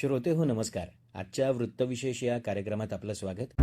श्रोते हो नमस्कार. आजच्या वृत्तविशेष या कार्यक्रमात आपलं स्वागत.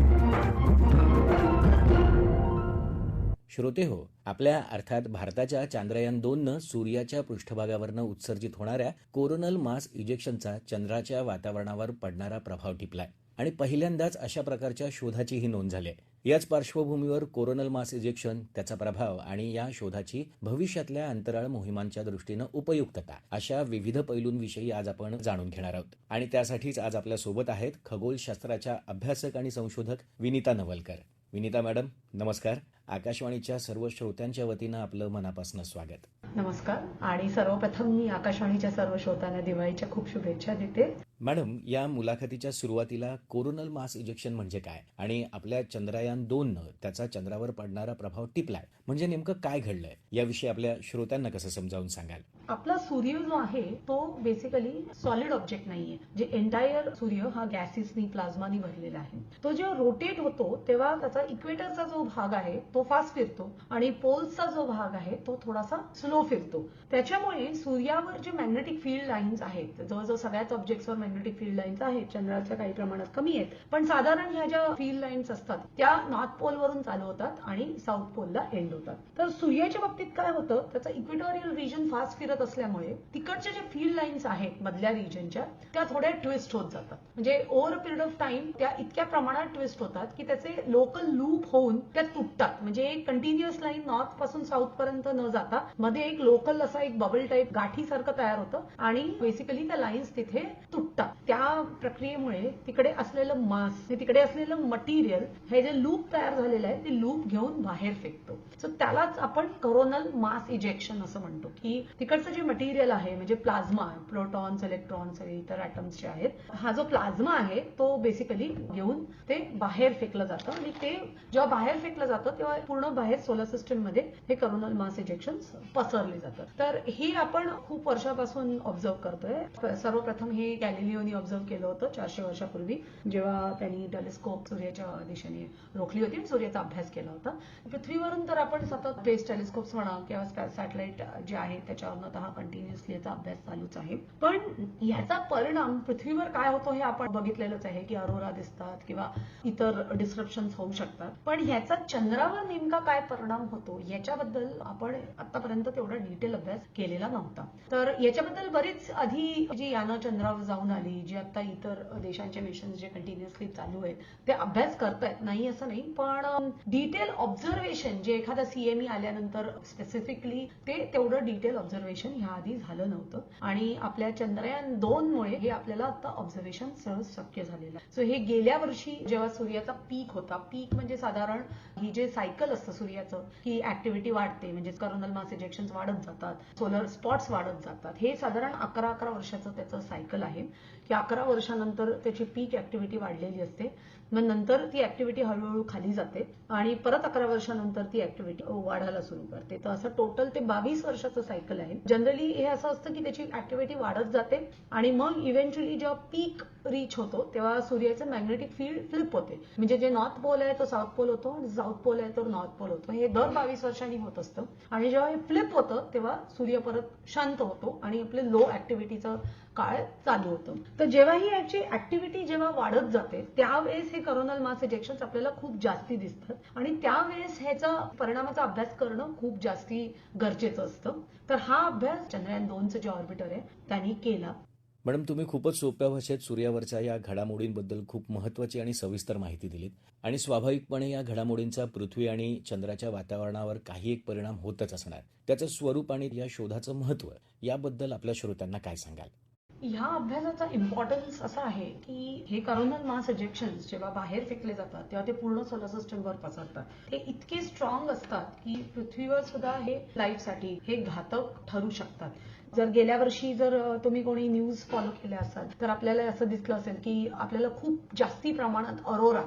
श्रोते हो आपल्या अर्थात भारताच्या चांद्रयान दोननं सूर्याच्या पृष्ठभागावरनं उत्सर्जित होणाऱ्या कोरोनल मास इजेक्शनचा चंद्राच्या वातावरणावर पडणारा प्रभाव टिपलाय. आणि पहिल्यांदाच अशा प्रकारच्या शोधाची ही नोंद झाली आहे. याच पार्श्वभूमीवर कोरोनल मास इजेक्शन त्याचा प्रभाव आणि या शोधाची भविष्यातल्या अंतराळ मोहिमांच्या दृष्टीनं उपयुक्तता अशा विविध पैलूंविषयी आज आपण जाणून घेणार आहोत. आणि त्यासाठीच आज आपल्यासोबत आहेत खगोलशास्त्राच्या अभ्यासक आणि संशोधक विनिता नवलकर. विनिता मॅडम नमस्कार. आकाशवाणीच्या सर्व श्रोत्यांच्या वतीनं आपलं मनापासून स्वागत. नमस्कार. आणि सर्वप्रथम मी आकाशवाणीच्या सर्व श्रोतांना दिवाळीच्या खूप शुभेच्छा देते. मॅडम या मुलाखतीच्या सुरुवातीला कोरोनल मास इजेक्शन म्हणजे काय? आणि आपल्या चंद्रयान दोननं त्याचा चंद्रावर पडणारा प्रभाव टिपलाय. म्हणजे नेमकं काय घडलंय? याविषयी आपल्या श्रोत्यांना कसं समजावून सांगाल? आपला सूर्य जो आहे तो बेसिकली सॉलिड ऑब्जेक्ट नाहीये. जे एंटायर सूर्य हा गॅसेसनी प्लाझ्मानी भरलेला आहे. तो जेव्हा रोटेट होतो तेव्हा त्याचा इक्वेटरचा जो भाग आहे तो फास्ट फिरतो आणि पोल्सचा जो भाग आहे तो थोडासा स्लो फिरतो. त्याच्यामुळे सूर्यावर जे मॅग्नेटिक फील्ड लाईन्स आहेत जवळजवळ सगळ्याच ऑब्जेक्ट्सवर मॅग्नेटिक फील्ड लाईन्स आहेत चंद्राच्या काही प्रमाणात कमी आहेत पण साधारण ह्या ज्या फील्ड लाईन्स असतात त्या नॉर्थ पोल वरून चालू होतात आणि साऊथ पोलला एंड होतात. तर सूर्याच्या बाबतीत काय होतं त्याचा इक्विटोरियल रिजन फास्ट फिरत असल्यामुळे तिकडच्या ज्या फील्ड लाईन्स आहेत मधल्या रिजनच्या त्या थोड्या ट्विस्ट होत जातात. म्हणजे ओव्हर पिरियड ऑफ टाइम त्या इतक्या प्रमाणात ट्विस्ट होतात की त्याचे लोकल लूप होऊन त्या तुटतात. म्हणजे एक कंटिन्युअस लाईन नॉर्थपासून साऊथ पर्यंत न जाता मध्ये एक लोकल असा एक बबल टाईप गाठीसारखं तयार होतं आणि बेसिकली त्या लाईन्स तिथे तुटतात. त्या प्रक्रियेमुळे तिकडे असलेलं मास म्हणजे तिकडे असलेलं मटेरियल हे जे लूप तयार झालेलं आहे ते लूप घेऊन बाहेर फेकतो. सो त्यालाच आपण कोरोनल मास इजेक्शन असं म्हणतो. की तिकडचं जे मटेरियल आहे म्हणजे प्लाझ्मा प्रोटॉन्स इलेक्ट्रॉन्स इतर ऍटम्स जे आहेत हा जो प्लाझ्मा आहे तो बेसिकली घेऊन ते बाहेर फेकलं जातं. आणि ते जेव्हा बाहेर फेकलं जातं तेव्हा पूर्ण बाहेर सोलर सिस्टममध्ये हे करोनल मास इजेक्शन पसरले जातात. तर हे आपण खूप वर्षापासून ऑब्झर्व करतोय. सर्वप्रथम हे गॅलिलिओनी ऑब्झर्व केलं होतं चारशे वर्षापूर्वी जेव्हा त्यांनी टेलिस्कोप सूर्याच्या दिशेने रोखली होती आणि सूर्याचा अभ्यास केला होता. पृथ्वीवरून तर आपण सतत स्पेस टेलिस्कोप्स म्हणा किंवा सॅटेलाइट जे आहे त्याच्यावरनं तर हा कंटिन्युअसली याचा अभ्यास चालूच आहे. पण याचा परिणाम पृथ्वीवर काय होतो हे आपण बघितलेलंच आहे की अरोरा दिसतात किंवा इतर डिस्क्रप्शन होऊ शकतात. पण ह्याचा चंद्रावर नेमका काय परिणाम होतो याच्याबद्दल आपण आतापर्यंत तेवढा डिटेल अभ्यास केलेला नव्हता. तर याच्याबद्दल बरीच आधी जी यानं चंद्रावर जाऊन आली जी आता इतर देशांचे मिशन जे कंटिन्युअसली चालू आहेत ते अभ्यास करतायत. नाही असं नाही पण डिटेल ऑब्झर्वेशन जे एखादा सीएमई आल्यानंतर स्पेसिफिकली ते तेवढं डिटेल ऑब्झर्वेशन ह्या आधी झालं नव्हतं. आणि आपल्या चंद्रयान दोन मुळे हे आपल्याला आता ऑब्झर्वेशन सहज शक्य झालेलं आहे. सो हे गेल्या वर्षी जेव्हा सूर्याचा पीक होता पीक म्हणजे साधारण ही जे सायकल सायकल असतं सूर्याचं. की ऍक्टिव्हिटी वाढते म्हणजे करोनल मास इजेक्शन वाढत जातात सोलर स्पॉट्स वाढत जातात. हे साधारण अकरा अकरा वर्षाचं त्याचं सायकल आहे. की अकरा वर्षानंतर त्याची पीक ऍक्टिव्हिटी वाढलेली असते. मग नंतर ती ऍक्टिव्हिटी हळूहळू खाली जाते आणि परत अकरा वर्षानंतर ती ऍक्टिव्हिटी वाढायला सुरू करते. तर असं टोटल ते बावीस वर्षाचं सायकल आहे. जनरली हे असं असतं की त्याची ऍक्टिव्हिटी वाढत जाते आणि मग इव्हेंच्युअली जेव्हा पीक रीच होतो तेव्हा सूर्याचं मॅग्नेटिक फील्ड फ्लिप होते. म्हणजे जे नॉर्थ पोल आहे तो साऊथ पोल होतो आणि साऊथ पोल आहे तो नॉर्थ पोल होतो. हे दर बावीस वर्षांनी होत असतं. आणि जेव्हा हे फ्लिप होतं तेव्हा सूर्य परत शांत होतो आणि आपले लो ऍक्टिव्हिटीचं काळ चालू होतं. तर जेव्हा ही याची ऍक्टिव्हिटी जेव्हा वाढत जाते त्यावेळेस हे करोनल मास इजेक्शन आपल्याला खूप जास्ती दिसतात. आणि त्यावेळेस ह्याचा परिणामाचा अभ्यास करणं खूप जास्ती गरजेचं असतं. तर हा अभ्यास चंद्रयान दोनचं जे ऑर्बिटर आहे त्यांनी केला. मॅडम तुम्ही खूपच सोप्या भाषेत सूर्यावरच्या या घडामोडींबद्दल खूप महत्वाची आणि सविस्तर माहिती दिलीत. आणि स्वाभाविकपणे या घडामोडींचा पृथ्वी आणि चंद्राच्या वातावरणावर काही एक परिणाम होतच असणार. त्याचं स्वरूप आणि या शोधाचं महत्त्व याबद्दल आपल्या श्रोत्यांना काय सांगाल? ह्या अभ्यासाचा इम्पॉर्टन्स असा आहे की हे करोनल मास सजेक्शन जेव्हा बाहेर फेकले जातात तेव्हा ते पूर्ण सोलर सिस्टमवर पसरतात. हे इतके स्ट्रॉंग असतात की पृथ्वीवर सुद्धा हे लाईफसाठी हे घातक ठरू शकतात. जर गेल्या वर्षी जर तुम्ही कोणी न्यूज फॉलो केल्या असाल तर आपल्याला असं दिसलं असेल की आपल्याला खूप जास्ती प्रमाणात अरोरा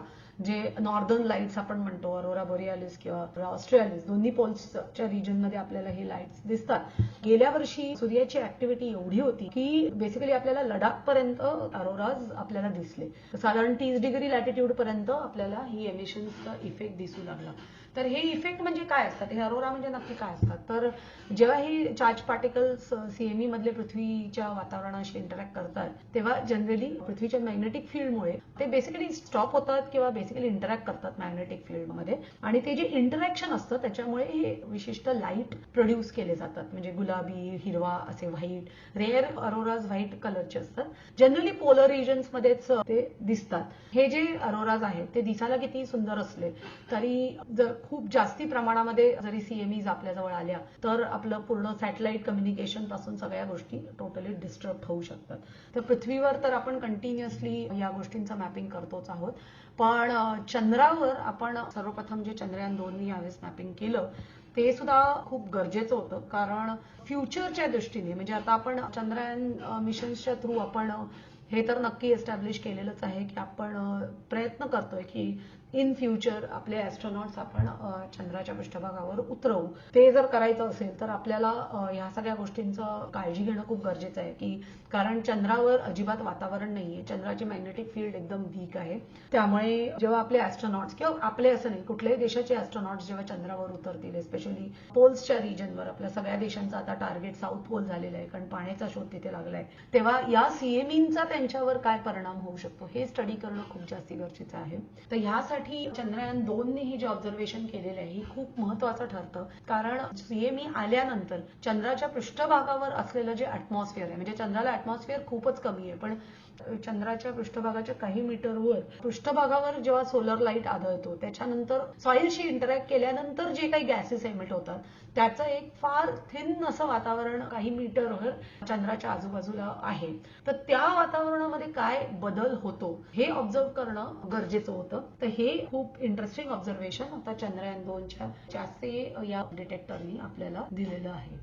जे नॉर्दर्न लाईट्स आपण म्हणतो अरोरा बोरियालिस किंवा ऑस्ट्रेलिस दोन्ही पोल्सच्या रिजनमध्ये आपल्याला हे लाईट्स दिसतात. गेल्या वर्षी सूर्याची ऍक्टिव्हिटी एवढी होती की बेसिकली आपल्याला लडाख पर्यंत अरोराज आपल्याला दिसले. साधारण तीस डिग्री लॅटिट्यूड पर्यंत आपल्याला ही एमिशन्सचा इफेक्ट दिसू लागला. तर हे इफेक्ट म्हणजे काय असतात? हे अरोरा म्हणजे नक्की काय असतात? तर जेव्हा हे चार्ज पार्टिकल्स सीएमई मधले पृथ्वीच्या वातावरणाशी इंटरॅक्ट करतात तेव्हा जनरली पृथ्वीच्या मॅग्नेटिक फील्डमुळे ते बेसिकली स्टॉप होतात किंवा बेसिकली इंटरॅक्ट करतात मॅग्नेटिक फील्डमध्ये आणि ते जे इंटरॅक्शन असतं त्याच्यामुळे हे विशिष्ट लाइट प्रोड्यूस केले जातात. म्हणजे गुलाबी हिरवा असे व्हाईट रेअर अरोराज व्हाईट कलरचे असतात. जनरली पोलर रिजन्समध्येच ते दिसतात. हे जे अरोराज आहेत ते दिसायला किती सुंदर असले तरी जर खूप जास्ती प्रमाणामध्ये जरी सीएमईज आपल्याजवळ आल्या तर आपलं पूर्ण सॅटेलाइट कम्युनिकेशनपासून सगळ्या गोष्टी टोटली डिस्टर्ब होऊ शकतात. तर पृथ्वीवर तर आपण कंटिन्युअसली या गोष्टींचं मॅपिंग करतोच आहोत. पण चंद्रावर आपण सर्वप्रथम जे चंद्रयान दोननी यावेळेस मॅपिंग केलं ते सुद्धा खूप गरजेचं होतं. कारण फ्युचरच्या दृष्टीने म्हणजे आता आपण चंद्रयान मिशन्सच्या थ्रू आपण हे तर नक्की एस्टॅब्लिश केलेलंच आहे की आपण प्रयत्न करतोय की इन फ्युचर आपले ॲस्ट्रॉनॉट्स आपण चंद्राच्या पृष्ठभागावर उतरवू. ते जर करायचं असेल तर आपल्याला ह्या सगळ्या गोष्टींचं काळजी घेणं खूप गरजेचं आहे की कारण चंद्रावर अजिबात वातावरण नाही आहे चंद्राची मॅग्नेटिक फील्ड एकदम वीक आहे. त्यामुळे जेव्हा आपले ॲस्ट्रॉनॉट्स किंवा आपले असं नाही कुठल्याही देशाचे ॲस्ट्रॉनॉट्स जेव्हा चंद्रावर उतरतील स्पेशली पोल्सच्या रिजनवर आपल्या सगळ्या देशांचं आता टार्गेट साऊथ पोल झालेलं आहे कारण पाण्याचा शोध तिथे लागलाय. तेव्हा या सीएमईनचा त्यांच्यावर काय परिणाम होऊ शकतो हे स्टडी करणं खूप जास्ती गरजेचं आहे. तर ह्यासाठी चंद्रयान दोनने हे जे ऑब्झर्वेशन केलेलं आहे हे खूप महत्वाचं ठरतं. कारण सीएमई आल्यानंतर चंद्राच्या पृष्ठभागावर असलेलं जे अॅटमॉस्फिअर आहे म्हणजे चंद्राला अॅटमॉस्फिअर खूपच कमी आहे. पण चंद्राच्या पृष्ठभागाच्या काही मीटरवर पृष्ठभागावर जेव्हा सोलर लाइट आढळतो त्याच्यानंतर सॉइलशी इंटरॅक्ट केल्यानंतर जे काही गॅसेस एमिट होतात त्याचं एक फार थिन असं वातावरण काही मीटरवर चंद्राच्या आजूबाजूला आहे. तर त्या वातावरणामध्ये काय बदल होतो हे ऑब्झर्व करणं गरजेचं होतं. तर हे खूप इंटरेस्टिंग ऑब्झर्वेशन आता चंद्रयान दोनच्या जास्ती या डिटेक्टरनी आपल्याला दिलेलं आहे.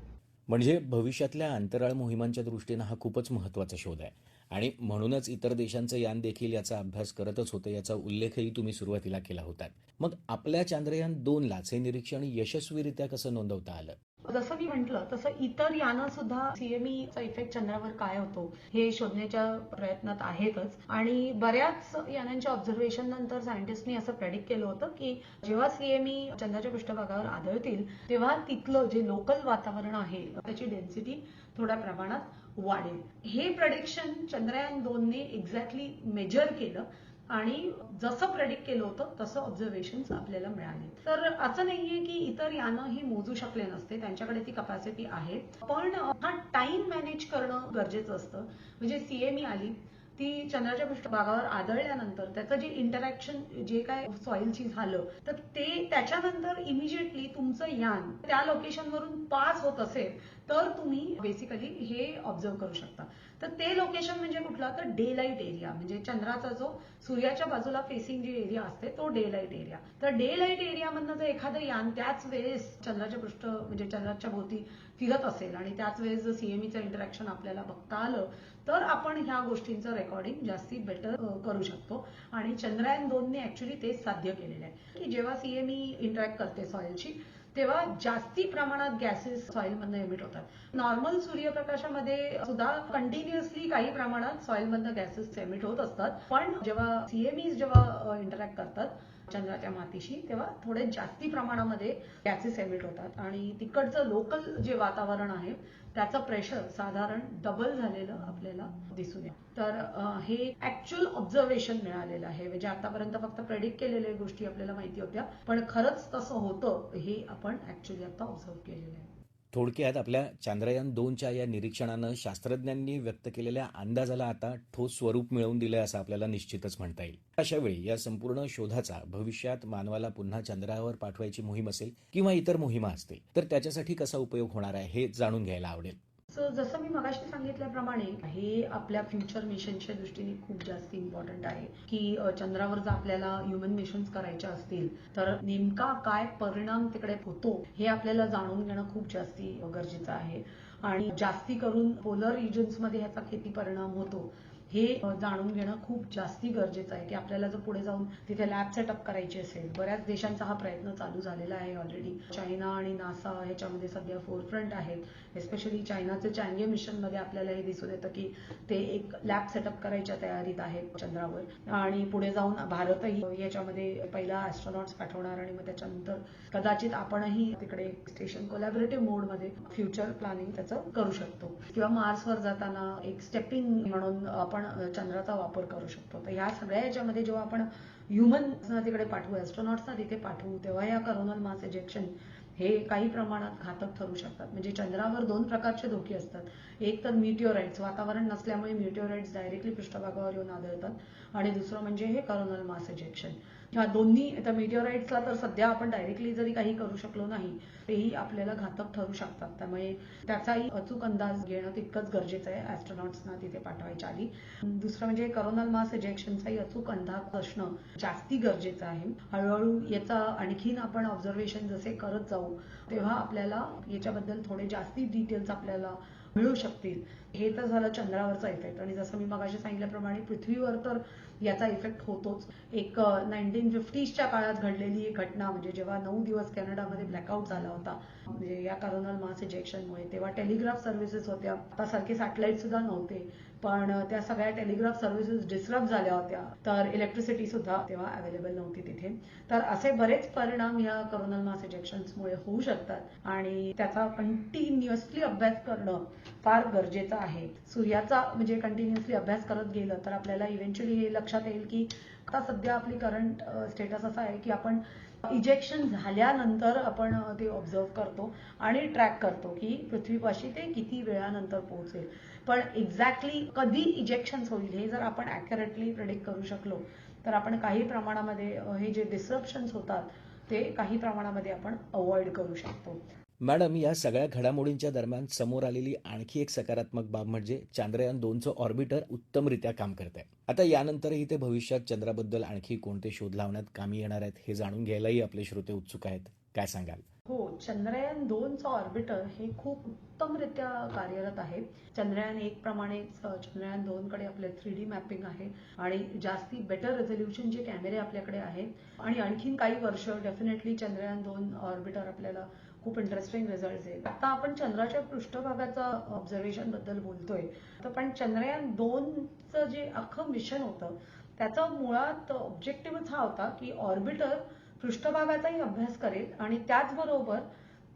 म्हणजे भविष्यातल्या अंतराळ मोहिमांच्या दृष्टीनं हा खूपच महत्त्वाचा शोध आहे. आणि म्हणूनच इतर देशांचं यान देखील याचा अभ्यास करतच होतं याचा उल्लेखही तुम्ही सुरुवातीला केला होता. मग आपल्या चांद्रयान दोनलाच हे निरीक्षण यशस्वीरित्या कसं नोंदवता आलं? जसं मी म्हंटल तसं इतर यानं सुद्धा सीएमईचा इफेक्ट चंद्रावर काय होतो हे शोधण्याच्या प्रयत्नात आहेतच. आणि बऱ्याच यानांच्या ऑब्झर्वेशन नंतर सायंटिस्टनी असं प्रेडिक्ट केलं होतं की जेव्हा सीएमई चंद्राच्या पृष्ठभागावर आढळतील तेव्हा तिथलं जे लोकल वातावरण आहे त्याची डेन्सिटी थोड्या प्रमाणात वाढेल. हे प्रेडिक्शन चंद्रयान दोनने एक्झॅक्टली मेजर केलं आणि जसं प्रेडिक्ट केलं होतं तसं ऑब्झर्वेशन आपल्याला मिळाले. तर असं नाहीये की इतर यानं हे मोजू शकले नसते त्यांच्याकडे ती कपॅसिटी आहे. पण हा टाइम मॅनेज करणं गरजेचं असतं. म्हणजे सीएमई आली ती चंद्राच्या पृष्ठभागावर आदळल्यानंतर त्याचं जे इंटरॅक्शन जे काय सॉइलची झालं तर ते त्याच्यानंतर इमिजिएटली तुमचं यान त्या लोकेशनवरून पास होत असेल तर तुम्ही बेसिकली हे ऑब्झर्व करू शकता. तर ते लोकेशन म्हणजे कुठला? तर डे लाइट एरिया म्हणजे चंद्राचा जो सूर्याच्या बाजूला फेसिंग जे एरिया असते तो डे लाइट एरिया तर डे लाइट एरियामधनं जर एखादं यान त्याच वेळेस चंद्राच्या पृष्ठ म्हणजे चंद्राच्या भोवती फिरत असेल आणि त्याच वेळेस जर सीएमईचं इंटरॅक्शन आपल्याला बघता आलं तर आपण ह्या गोष्टींचं रेकॉर्डिंग जास्ती बेटर करू शकतो. आणि चंद्रयान दोनने ऍक्च्युली तेच साध्य केलेलं आहे. की जेव्हा सीएमई इंटरॅक्ट करते सॉइलची तेव्हा जास्ती प्रमाणात गॅसेस सॉइल मधनं एमिट होतात. नॉर्मल सूर्यप्रकाशामध्ये सुद्धा कंटिन्युअसली काही प्रमाणात सॉइलमधनं गॅसेस एमिट होत असतात. पण जेव्हा सीएमई जेव्हा इंटरॅक्ट करतात चंद्राच्या मातीशी तेव्हा थोडे जास्ती प्रमाणामध्ये गॅसेस एमिट होतात. आणि तिकडचं लोकल जे वातावरण आहे त्याचं प्रेशर साधारण डबल झालेलं आपल्याला दिसून येईल तर हे ऍक्च्युअल ऑब्झर्वेशन मिळालेलं आहे. म्हणजे आतापर्यंत फक्त प्रेडिक्ट केलेल्या गोष्टी आपल्याला माहिती होत्या. पण खरंच तसं होतं हे आपण ऍक्च्युअली आता ऑब्झर्व केलेलं आहे. थोडक्यात आपल्या चांद्रयान दोनच्या या निरीक्षणानं शास्त्रज्ञांनी व्यक्त केलेल्या अंदाजाला आता ठोस स्वरूप मिळवून दिलं असं आपल्याला निश्चितच म्हणता येईल. अशा वेळी या संपूर्ण शोधाचा भविष्यात मानवाला पुन्हा चंद्रावर पाठवायची मोहीम असेल किंवा इतर मोहिमा असतील तर त्याच्यासाठी कसा उपयोग होणार आहे हे जाणून घ्यायला आवडेल. सो जसं मी मगाशी सांगितल्याप्रमाणे हे आपल्या फ्युचर मिशनच्या दृष्टीने खूप जास्त इम्पॉर्टंट आहे की चंद्रावर जर आपल्याला ह्युमन मिशन्स करायच्या असतील तर नेमका काय परिणाम तिकडे होतो हे आपल्याला जाणून घेणं खूप जास्ती गरजेचं आहे. आणि जास्ती करून पोलर रिजन्समध्ये ह्याचा किती परिणाम होतो हे जाणून घेणं खूप जास्ती गरजेचं आहे की आपल्याला जर पुढे जाऊन तिथे लॅब सेटअप करायची असेल बऱ्याच देशांचा हा प्रयत्न चालू झालेला आहे ऑलरेडी चायना आणि नासा ह्याच्यामध्ये सध्या फोरफ्रंट आहेत. एस्पेशली चायनाचे चांगे मिशनमध्ये आपल्याला हे दिसून येतं की ते एक लॅब सेटअप करायच्या तयारीत आहेत चंद्रावर. आणि पुढे जाऊन भारतही याच्यामध्ये पहिला ऍस्ट्रॉनॉट्स पाठवणार आणि मग त्याच्यानंतर कदाचित आपणही तिकडे स्टेशन कोलॅबरेटिव्ह मोडमध्ये फ्युचर प्लॅनिंग त्याचं करू शकतो. किंवा मार्सवर जाताना एक स्टेपिंग म्हणून आपण चंद्राचा वापर करू शकतो. तर ह्या सगळ्या याच्यामध्ये जेव्हा आपण ह्युमन तिकडे पाठवू ॲस्ट्रॉनॉट्सना तिथे पाठवू तेव्हा या करोनल मास इजेक्शन हे काही प्रमाणात घातक ठरू शकतात. म्हणजे चंद्रावर दोन प्रकारचे धोके असतात. एक तर मिटिओराइट्स वातावरण नसल्यामुळे मिटिओराइट्स डायरेक्टली पृष्ठभागावर येऊन आदळतात आणि दुसरं म्हणजे हे करोनल मास इजेक्शन ह्या दोन्ही तर मिटिओराइट्सला तर सध्या आपण डायरेक्टली जरी काही करू शकलो नाही तेही आपल्याला घातक ठरू शकतात. त्यामुळे त्याचाही अचूक अंदाज घेणं तितकंच गरजेचं आहे ॲस्ट्रॉनॉट्सना तिथे पाठवायच्या आधी. दुसरं म्हणजे करोनल मास इजेक्शनचाही अचूक अंदाज असणं जास्ती गरजेचं आहे. हळूहळू याचा आणखीन आपण ऑब्झर्वेशन जसे करत जाऊ तेव्हा आपल्याला याच्याबद्दल थोडे जास्ती डिटेल्स आपल्याला मिळू शकतील. हे तर झालं चंद्रावरचा इफेक्ट आणि जसं मी मगाशी सांगितल्याप्रमाणे पृथ्वीवर तर याचा इफेक्ट होतोच. एक नाईन्टीन फिफ्टीजच्या काळात घडलेली एक घटना म्हणजे जेव्हा नऊ दिवस कॅनडामध्ये ब्लॅकआउट झाला होता म्हणजे या करोनल मास इजेक्शनमुळे तेव्हा टेलिग्राफ सर्व्हिसेस होत्या. आता सारखे सॅटेलाइट सुद्धा नव्हते. पण त्या सगळ्या टेलिग्राफ सर्व्हिसेस डिस्टर्ब झाल्या होत्या. तर इलेक्ट्रिसिटी सुद्धा तेव्हा अवेलेबल नव्हती तिथे. तर असे बरेच परिणाम या करोनल मास इजेक्शन्समुळे होऊ शकतात. आणि त्याचा कंटिन्युअसली अभ्यास करणं फार गरजेचं आहे. सूर्याचा म्हणजे कंटिन्युअसली अभ्यास करत गेलं तर आपल्याला इव्हेंच्युअली हे लक्षात येईल की आता सध्या आपली करंट स्टेटस असा आहे की आपण इजेक्शन झाल्यानंतर आपण ते ऑब्झर्व करतो आणि ट्रॅक करतो की पृथ्वीपाशी ते किती वेळानंतर पोहोचेल. पण एक्झॅक्टली कधी इजेक्शन होईल हे जर आपण ॲक्युरेटली प्रेडिक्ट करू शकलो तर आपण काही प्रमाणामध्ये हे जे डिसरप्शन्स होतात ते काही प्रमाणामध्ये आपण अवॉइड करू शकतो. मॅडम या सगळ्या घडामोडींच्या दरम्यान समोर आलेली आणखी एक सकारात्मक बाब म्हणजे चांद्रयान दोनचं ऑर्बिटर उत्तमरित्या काम करत आहे आता यानंतरही ते भविष्यात चंद्राबद्दल आणखी कोणते शोध लावण्यात कामी येणार आहेत हे जाणून घ्यायलाही आपले श्रोते उत्सुक आहेत. काय सांगाल? हो चंद्रयान दोनचं ऑर्बिटर हे खूप उत्तमरित्या कार्यरत आहे. चंद्रयान एक प्रमाणेच चंद्रयान दोन कडे आपले थ्री डी मॅपिंग आहे आणि जास्ती बेटर रेझोल्युशनचे कॅमेरे आपल्याकडे आहेत आणि आणखीन काही वर्ष डेफिनेटली चंद्रयान दोन ऑर्बिटर आपल्याला खूप इंटरेस्टिंग रिझल्ट येईल आता आपण चंद्राच्या पृष्ठभागाचा ऑब्झर्वेशनबद्दल बोलतोय. तर पण चंद्रयान दोनचं जे अख्खं मिशन होतं त्याचा मुळात ऑब्जेक्टिव्हच हा होता की ऑर्बिटर पृष्ठभागाचाही अभ्यास करेल आणि त्याचबरोबर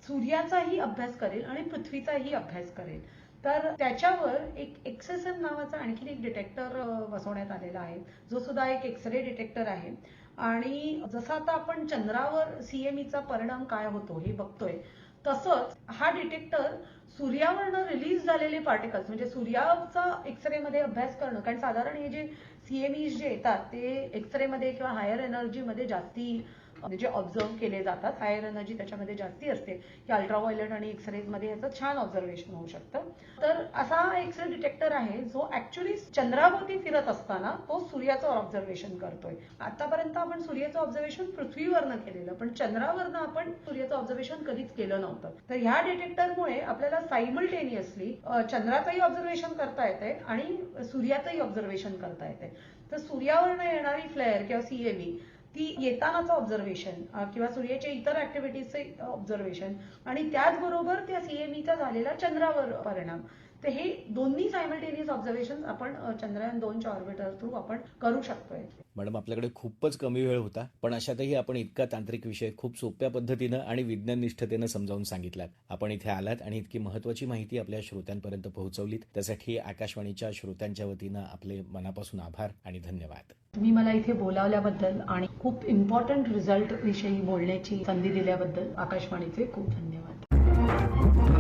सूर्याचाही अभ्यास करेल आणि पृथ्वीचाही अभ्यास करेल. तर त्याच्यावर एक एक्सेसएम नावाचा आणखी एक डिटेक्टर बसवण्यात आलेला आहे. जो सुद्धा एक एक्सरे डिटेक्टर आहे. आणि जसं आता आपण चंद्रावर सीएमईचा परिणाम काय होतो हे बघतोय तसंच हा डिटेक्टर सूर्यावरनं रिलीज झालेले पार्टिकल्स म्हणजे सूर्याचा एक्सरेमध्ये अभ्यास करणं कारण साधारण हे जे सीएमई जे येतात ते एक्सरेमध्ये किंवा हायर एनर्जी मध्ये जास्ती म्हणजे जे ऑब्झर्व केले जातात हायर एनर्जी त्याच्यामध्ये जास्ती असते. की अल्ट्राव्हायलेट आणि एक्सरेजमध्ये याचं छान ऑब्झर्वेशन होऊ शकतं. तर असा एक्सरे डिटेक्टर आहे जो ऍक्च्युली चंद्राभोवती फिरत असताना तो सूर्याचं ऑब्झर्वेशन करतोय. आतापर्यंत आपण सूर्याचं ऑब्झर्वेशन पृथ्वीवरनं केलेलं पण चंद्रावरनं आपण सूर्याचं ऑब्झर्वेशन कधीच केलं नव्हतं. तर ह्या डिटेक्टरमुळे आपल्याला सायमल्टेनियसली चंद्राचंही ऑब्झर्वेशन करता येते आणि सूर्याचंही ऑब्झर्वेशन करता येते तर सूर्यावरनं येणारी फ्लेअर किंवा सीएव्ही ती येतानाचं ऑब्झर्वेशन किंवा सूर्याच्या इतर ऍक्टिव्हिटीजचे ऑब्झर्वेशन आणि त्याचबरोबर त्या सीएमईचा झालेला चंद्रावर परिणाम. तर हे दोन्ही सायमल्टेनियस ऑब्झर्वेशन आपण चंद्रयान दोनच्या ऑर्बिटर थ्रू आपण करू शकतोय. मॅडम आपल्याकडे खूपच कमी वेळ होता पण अशातही आपण इतका तांत्रिक विषय खूप सोप्या पद्धतीनं आणि विज्ञान निष्ठतेनं समजावून सांगितलात. आपण इथे आलात आणि इतकी महत्वाची माहिती आपल्या श्रोत्यांपर्यंत पोहोचवलीत. त्यासाठी आकाशवाणीच्या श्रोत्यांच्या वतीनं आपले मनापासून आभार आणि धन्यवाद. तुम्ही मला इथे बोलावल्याबद्दल आणि खूप इम्पॉर्टंट रिझल्ट विषयी बोलण्याची संधी दिल्याबद्दल आकाशवाणीचे खूप धन्यवाद.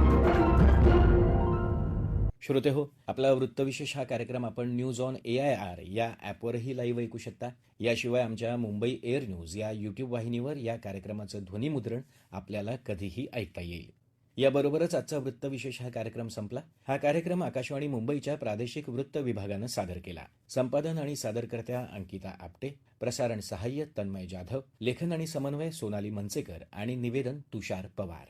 श्रोते हो आपला वृत्तविशेष हा कार्यक्रम आपण news on A I R या ॲपवरही लाईव्ह ऐकू शकता. याशिवाय आमच्या मुंबई एअर न्यूज या यूट्यूब वाहिनीवर या कार्यक्रमाचं ध्वनीमुद्रण आपल्याला कधीही ऐकता येईल. याबरोबरच आजचा वृत्तविशेष हा कार्यक्रम संपला. हा कार्यक्रम आकाशवाणी मुंबईच्या प्रादेशिक वृत्त विभागानं सादर केला. संपादन आणि सादरकर्त्या अंकिता आपटे प्रसारण सहाय्य तन्मय जाधव लेखन आणि समन्वय सोनाली मनसेकर आणि निवेदन तुषार पवार.